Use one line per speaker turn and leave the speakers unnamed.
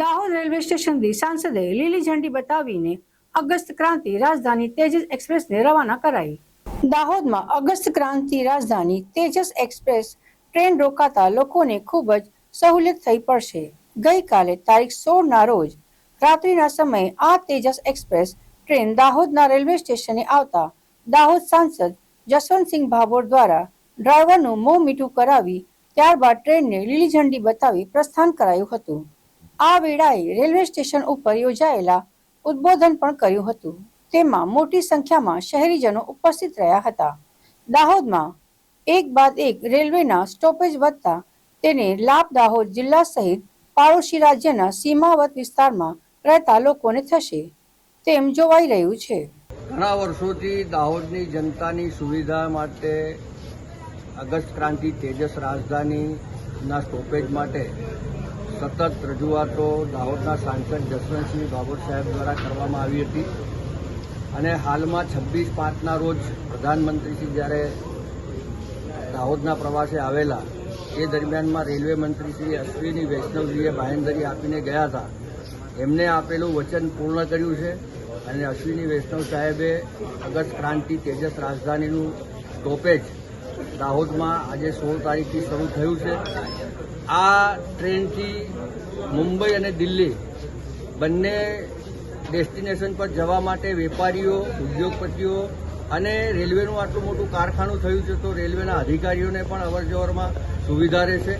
Dahod railway સ્ટેશનથી સાંસદે લીલી ઝંડી બતાવીને અગસ્ત ક્રાંતિ રાજધાની તેજસ એક્સપ્રેસને રવાના કરાઈ. દાહોદમાં અગસ્ત ક્રાંતિ રાજધાની તેજસ એક્સપ્રેસ ટ્રેન રોકાતા લોકોને ખૂબ જ સહુલિયત થઈ પડશે. ગઈકાલે તારીખ સોળના રોજ રાત્રિના સમયે આ તેજસ એક્સપ્રેસ ટ્રેન દાહોદના રેલવે સ્ટેશને આવતા દાહોદ સાંસદ જસવંતસિંહ ભાભોર દ્વારા ડ્રાઈવરનું મોં મીઠું કરાવી ત્યારબાદ ટ્રેનને લીલી ઝંડી બતાવી પ્રસ્થાન કરાયું હતું. આ વેળાએ રેલવે સ્ટેશન ઉપર યોજાયેલા ઉદ્બોધન પણ કર્યું હતું. તેમાં મોટી સંખ્યામાં શહેરીજનો ઉપસ્થિત રહ્યા હતા. દાહોદમાં એક બાદ એક રેલવેના સ્ટોપેજ વધતા તેને લાભ દાહોદ જિલ્લા સહિત પાડોશી રાજ્યના સીમાવત વિસ્તારમાં રહેતા લોકોને થશે તેમ જોવાઈ રહ્યું છે.
ઘણા વર્ષોથી દાહોદની જનતાની સુવિધા માટે અગસ્ત ક્રાંતિ તેજસ રાજધાનીના સ્ટોપેજ માટે સતત રજૂઆતો દાહોદના સાંસદ જસવંતસિંહ બાબોર સાહેબ દ્વારા કરવામાં આવી હતી. અને હાલમાં છવ્વીસ પાંચના રોજ પ્રધાનમંત્રીશ્રી જ્યારે દાહોદના પ્રવાસે આવેલા, એ દરમિયાનમાં રેલવે મંત્રી શ્રી અશ્વિની વૈષ્ણવજીએ બાહેંધરી આપીને ગયા હતા. એમને આપેલું વચન પૂર્ણ કર્યું છે અને અશ્વિની વૈષ્ણવ સાહેબે અગસ્ત ક્રાંતિ તેજસ રાજધાનીનું સ્ટોપેજ દાહોદમાં આજે સોળ તારીખથી શરૂ થયું છે. આ ટ્રેનથી મુંબઈ અને દિલ્હી બંને ડેસ્ટિનેશન પર જવા માટે વેપારીઓ, ઉદ્યોગપતિઓ અને રેલવેનું આટલું મોટું કારખાનું થયું છે, તો રેલવેના અધિકારીઓને પણ અવરજવરમાં સુવિધા રહેશે.